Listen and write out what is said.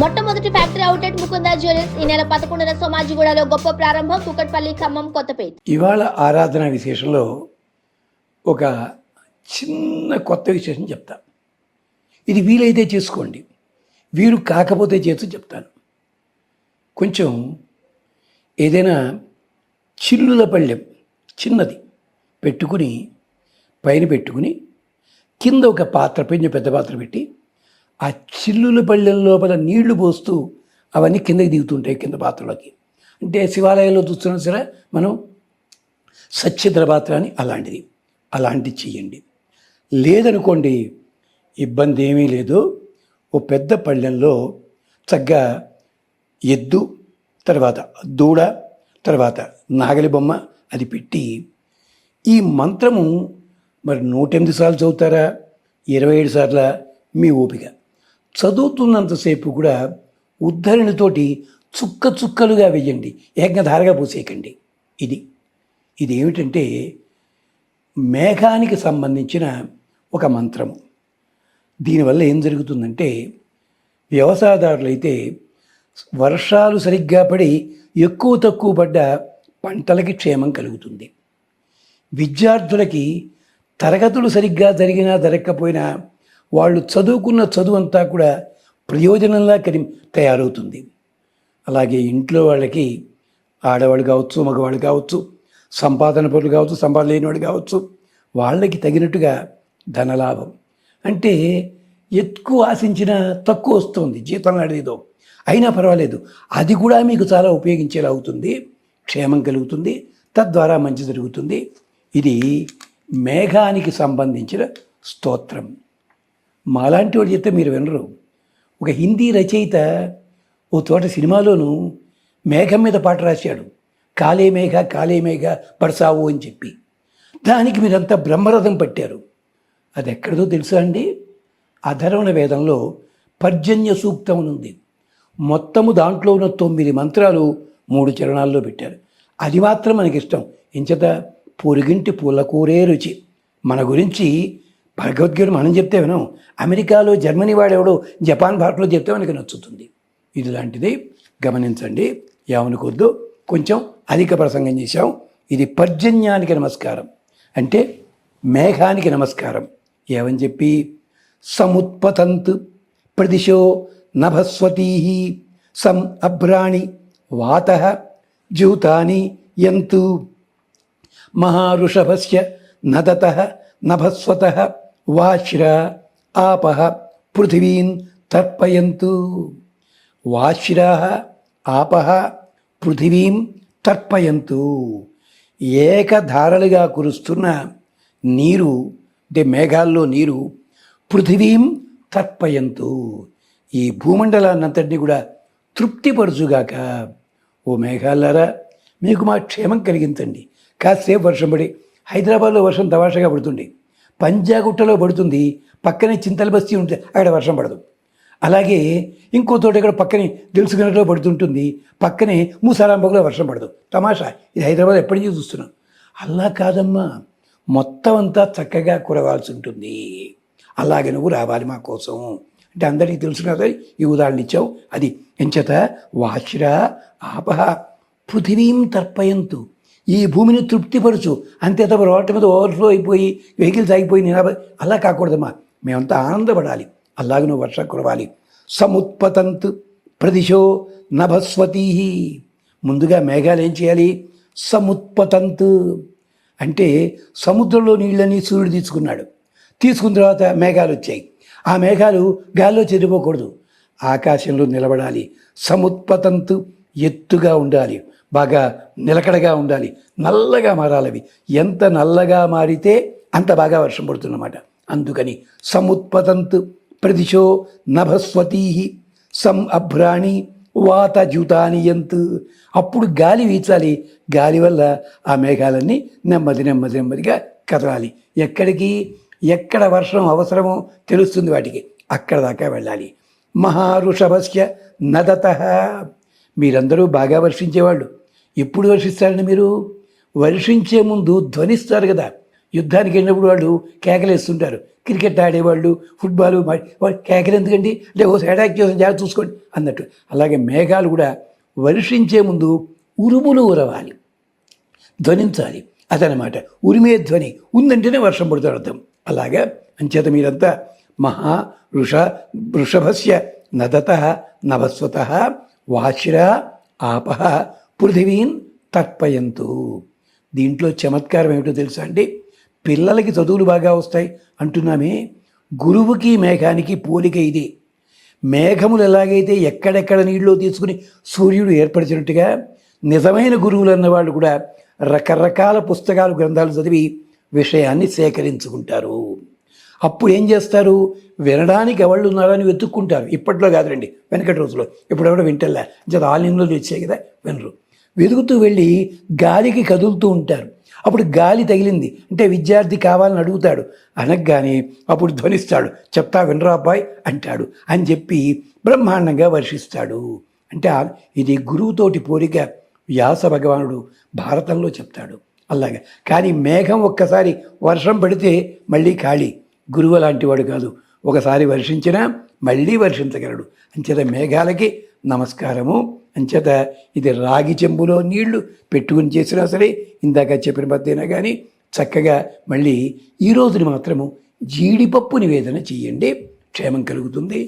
మొట్టమొదటి factory outlet Mukunda jewellers ఈ నెల పదకొండున సోమాజిగూడలో గొప్ప ప్రారంభం కుకట్పల్లి ఖమ్మం కొత్తపేట. ఇవాళ ఆరాధన విశేషంలో ఒక చిన్న కొత్త విశేషం చెప్తా. ఇది వీలైతే చేసుకోండి. వీరు కాకపోతే చేస్తూ చెప్తాను. కొంచెం ఏదైనా చిల్లుల పళ్ళెం చిన్నది పెట్టుకుని పైన పెట్టుకుని కింద ఒక పాత్ర కొంచెం పెద్ద పాత్ర పెట్టి ఆ చిల్లుల పళ్ళెల లోపల నీళ్ళు పోస్తూ అవన్నీ కిందకి దిగుతుంటాయి కింద పాత్రలోకి. అంటే శివాలయంలో చూస్తున్నా సరే మనం సచ్ఛిద్ర పాత్ర అని అలాంటిది అలాంటిది చెయ్యండి. లేదనుకోండి ఇబ్బంది ఏమీ లేదు. ఓ పెద్ద పళ్ళెంలో చక్కగా ఎద్దు తర్వాత దూడ తర్వాత నాగలి బొమ్మ అది పెట్టి ఈ మంత్రము మరి నూట ఎనిమిది సార్లు చదువుతారా? ఇరవై ఏడు సార్ల? మీ ఓపిక. చదువుతున్నంతసేపు కూడా ఉద్ధరణితోటి చుక్క చుక్కలుగా వెయ్యండి ఏకధారగా పోసేయకండి. ఇది ఇది ఏమిటంటే మేఘానికి సంబంధించిన ఒక మంత్రము. దీనివల్ల ఏం జరుగుతుందంటే వ్యవసాయదారులు అయితే వర్షాలు సరిగ్గా పడి ఎక్కువ తక్కువ పడ్డ పంటలకి క్షేమం కలుగుతుంది. విద్యార్థులకి తరగతులు సరిగ్గా జరిగినా జరగకపోయినా వాళ్ళు చదువుకున్న చదువు అంతా కూడా ప్రయోజనంలా కరి తయారవుతుంది. అలాగే ఇంట్లో వాళ్ళకి ఆడవాళ్ళు కావచ్చు మగవాళ్ళు కావచ్చు సంపాదన పనులు కావచ్చు సంపాదన లేనివాడు కావచ్చు వాళ్ళకి తగినట్టుగా ధనలాభం. అంటే ఎక్కువ ఆశించిన తక్కువ వస్తుంది. జీతం లాంటిదో అయినా పర్వాలేదు. అది కూడా మీకు చాలా ఉపయోగించేలా అవుతుంది. క్షేమం కలుగుతుంది. తద్వారా మంచి జరుగుతుంది. ఇది మేఘానికి సంబంధించిన స్తోత్రం. మాలాంటి వాడు చెప్తే మీరు వినరు. ఒక హిందీ రచయిత ఓ తోట సినిమాలోను మేఘం మీద పాట రాశాడు. కాలే మేఘ కాలే మేఘ పడసావు అని చెప్పి. దానికి మీరంతా బ్రహ్మరథం పట్టారు. అది ఎక్కడిదో తెలుసా అండి? అధర్వణ వేదంలో పర్జన్య సూక్తం అని ఉంది. మొత్తము దాంట్లో ఉన్న తొమ్మిది మంత్రాలు మూడు చరణాల్లో పెట్టారు. అది మాత్రం మనకిష్టం. ఎంచేత పొరుగింటి పూలకూరే రుచి. మన గురించి భగవద్గీత మనం చెప్తే వినం. అమెరికాలో జర్మనీ వాడెవడో జపాన్ భారత్లో చెప్తే మనకి నచ్చుతుంది. ఇది లాంటిది. గమనించండి. ఏమనుకోద్దు కొంచెం అధిక ప్రసంగం చేశాం. ఇది పర్జన్యానికి నమస్కారం. అంటే మేఘానికి నమస్కారం. ఏమని చెప్పి? సముత్పతంత్ ప్రదిశో నభస్వతీ సం అభ్రాణి వాత జ్యూతాని యంతు. మహారుషభస్య నదత నభస్వత వాశ్ర ఆపహ పృథివీన్ తర్పయంతు. వాశ్రా ఆపహ పృథివీం తర్పయంతు. ఏకధారలుగా కురుస్తున్న నీరు అంటే మేఘాల్లో నీరు పృథివీం తర్పయంతు. ఈ భూమండలాన్నంతటినీ కూడా తృప్తిపరచుగాక. ఓ మేఘాలారా మీకు మా క్షేమం కలిగించండి. కాసేపు వర్షం పడి హైదరాబాద్లో వర్షం తమాషాగా పడుతుంది. పంజాగుట్టలో పడుతుంది. పక్కనే చింతల బస్తీ ఉంటే అక్కడ వర్షం పడదు. అలాగే ఇంకో తోట ఇక్కడ పక్కనే తెలుసుకున్నట్లో పడుతుంటుంది. పక్కనే మూసారాంబగులో వర్షం పడదు. తమాషా ఇది హైదరాబాద్ ఎప్పటి నుంచి చూస్తున్నాం. అలా కాదమ్మా. మొత్తం అంతా చక్కగా కురవాల్సి ఉంటుంది. అలాగే నువ్వు రావాలి మా కోసం. అంటే అందరికీ తెలుసు కదా ఈ ఉదాహరణ ఇచ్చావు. అది ఎంచేత వాశ్ర ఆపహ పృథివీం తర్పయంతు. ఈ భూమిని తృప్తిపరచు. అంతే తప్ప రోడ్ల మీద ఓవర్ఫ్లో అయిపోయి వెహికల్స్ ఆగిపోయి నిలబ అలా కాకూడదమ్మా. మేమంతా ఆనందపడాలి. అలాగే నువ్వు వర్షం కురవాలి. సముత్పతంత్ ప్రదిశో నభస్వతీ ముందుగా మేఘాలు ఏం చేయాలి? సముత్పతంత్. అంటే సముద్రంలో నీళ్ళని సూర్యుడు తీసుకున్నాడు. తీసుకున్న తర్వాత మేఘాలు వచ్చాయి. ఆ మేఘాలు గాల్లో చెదిరిపోకూడదు. ఆకాశంలో నిలబడాలి. సముత్పతంతు. ఎత్తుగా ఉండాలి. బాగా నిలకడగా ఉండాలి. నల్లగా మారాలి అవి ఎంత నల్లగా మారితే అంత బాగా వర్షం పడుతుందన్నమాట. అందుకని సముత్పతంతు ప్రదిశో నభస్వతీ సం అభ్రాణి వాత జూతానియంత్ అప్పుడు గాలి వీచాలి. గాలి వల్ల ఆ మేఘాలన్నీ నెమ్మది నెమ్మది నెమ్మదిగా కదలాలి. ఎక్కడికి? ఎక్కడ వర్షం అవసరమో తెలుస్తుంది వాటికి. అక్కడ దాకా వెళ్ళాలి. మహారుషభస్య నదత. మీరందరూ బాగా వర్షించేవాళ్ళు. ఎప్పుడు వర్షిస్తారని మీరు? వర్షించే ముందు ధ్వనిస్తారు కదా. యుద్ధానికి వెళ్ళినప్పుడు వాళ్ళు కేకలేస్తుంటారు క్రికెట్ ఆడేవాళ్ళు ఫుట్బాల్ వాళ్ళు కేకలు ఎందుకండి? అంటే ఓ అటాక్ చేసిన జాగ్రత్త చూసుకోండి అన్నట్టు. అలాగే మేఘాలు కూడా వర్షించే ముందు ఉరుములు ఉరవాలి ధ్వనించాలి. అదనమాట ఉరిమే ధ్వని. ఉందంటేనే వర్షం పడుతుంది అర్థం. అలాగా అంచేత మీరంతా మహా వృష వృషభస్య నదత నవస్వత వాచిర ఆపహ పృథివీన్ తర్పయంతు. దీంట్లో చమత్కారం ఏమిటో తెలుసా అండి? పిల్లలకి చదువులు బాగా వస్తాయి అంటున్నామే. గురువుకి మేఘానికి పోలిక ఇది. మేఘములు ఎలాగైతే ఎక్కడెక్కడ నీళ్ళు తీసుకుని సూర్యుడు ఏర్పరిచినట్టుగా నిజమైన గురువులు అన్నవాళ్ళు కూడా రకరకాల పుస్తకాలు గ్రంథాలు చదివి విషయాన్ని సేకరించుకుంటారు. అప్పుడు ఏం చేస్తారు? వినడానికి ఎవళ్ళు ఉన్నారని వెతుక్కుంటారు. ఇప్పట్లో కాదండి వెనకటి రోజుల్లో. ఇప్పుడు ఎవడో వింటల్లా. జత ఆన్లైన్లో వచ్చాయి కదా వినరు. వెతుకుతూ వెళ్ళి గాలికి కదులుతూ ఉంటారు. అప్పుడు గాలి తగిలింది. అంటే విద్యార్థి కావాలని అడుగుతాడు. అనగానే అప్పుడు ధ్వనిస్తాడు. చెప్తా వినరా అబ్బాయి? అంటాడు. అని చెప్పి బ్రహ్మాండంగా వర్షిస్తాడు. అంటే ఇది గురువుతోటి పోలిక వ్యాస భగవానుడు భారతంలో చెప్తాడు. అలాగా. కానీ మేఘం ఒక్కసారి వర్షం పడితే మళ్ళీ ఖాళీ. గురువు లాంటి వాడు కాదు. ఒకసారి వర్షించినా మళ్ళీ వర్షించగలడు. అంచేత మేఘాలకి నమస్కారము. అంచేత ఇది రాగి చెంబులో నీళ్ళు పెట్టుకుని చేసినా సరే ఇందాక చెప్పిన బద్దైనా కానీ చక్కగా మళ్ళీ ఈ రోజుని మాత్రము జీడిపప్పు నివేదన చేయండి. క్షేమం కలుగుతుంది.